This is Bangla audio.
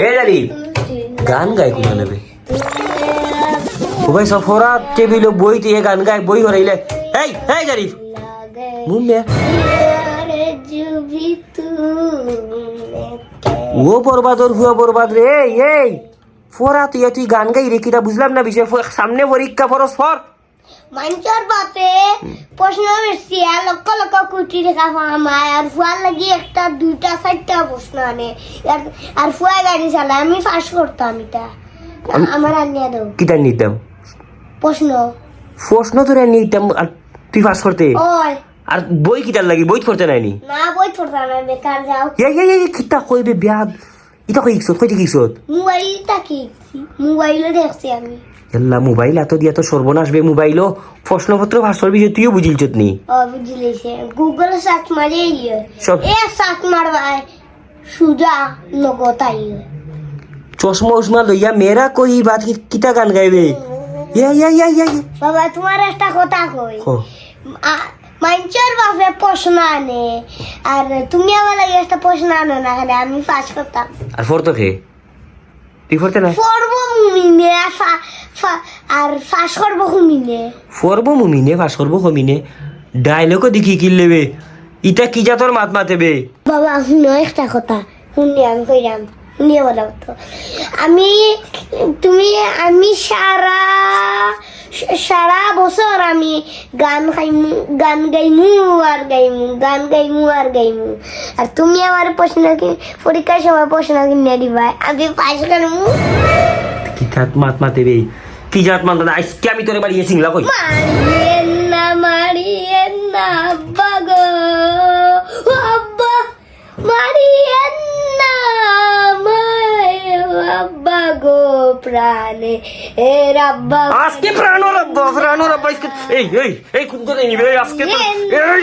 এ গান গায় কোনা নেবে ও ভাই সফরা টেবিল বই দিয়ে গান গাই বই হরাইলে এই এই জারিফ মুম্মে ও বরবাদ ওর হুয়া বরবাদ রে এই ফোরা তুই তুই গান গাই রে কিটা বুঝলাম না বিষয় সামনে পরীক্ষা ফরস ফর মানুষের বাপে প্রশ্ন আর লক্ষ লক্ষ কোটি টাকা পামায় আর ফুয়ার লাগি একটা দুইটা চারটা প্রশ্ন আনে। আর- ফুয়া গাড়ি চালায় আমি ফাঁস করতাম এটা আমার আনিয়া দাও কিটা নিতাম প্রশ্ন প্রশ্ন তোরে নিতাম আর তুই পাস করতে আর বই কিটার লাগি বই করতে নাইনি না? বই পড়তাম না বেকার যাও এই এই এই কিটা কইবে বিয়াদ ইটা কই গিয়েছত কইতে গিয়েছত মোবাইলটা কি মোবাইলে দেখছি আমি। এল্লা মোবাইল এত দিয়া তো সর্বনাশ বে মোবাইলও। প্রশ্নপত্র ভাষার বিষয় তুইও বুঝিলছত নি ও বুঝলিছে। গুগল সার্চ মারে সব এ সার্চ মারবাই সুজা নগতাই চশমা উসমা লইয়া মেয়েরা কই বাদ কি- কিটা গান গাইবে? ইয়া ইয়া ইয়া ইয়া ইয়া। বাবা তোমার একটা কথা কই। মানুষের বাপে প্রশ্ন আনে আর তুমি আমার লাগে একটা প্রশ্ন আনো না আমি ফাঁস করতাম। আর ফরতো খে তুই ফরতে না? পড়ব মুমিনে আর ফাঁস করব হুমিনে। ফরবো মুমিনে ফাঁস করব কমিনে ডায়লগও দেখি কি লেবে। ইটা কি যা তোর মাত মাতে বে বাবা শুনো একটা কথা। শুনি আমি কইরাম। শুনিয়ে বলাম তো। আমি তুমি আমি সারা সারা বছর আমি গান খাইমু গান গাইমু আর গাইমু গান গাইমু আর গাইমু। আর তুমি আমার প্রশ্ন কি পরীক্ষার সময় প্রশ্ন কিনে দিবা আমি পাশ করমু কি জাত মাত মাতে বে কি জাত মাত মাতে আজকে আমি তোরে বাড়িয়ে সিংলা কই মারিয়েন না মারিয়েন না আব্বা গো। ও আব্বা মারিয়েন না আব্বা গো প্রাণে এ রাব্বা আজকে প্রাণ রব্বা প্রাণ আজকে এই এই এই কোন করে নিবে আজকে তো এই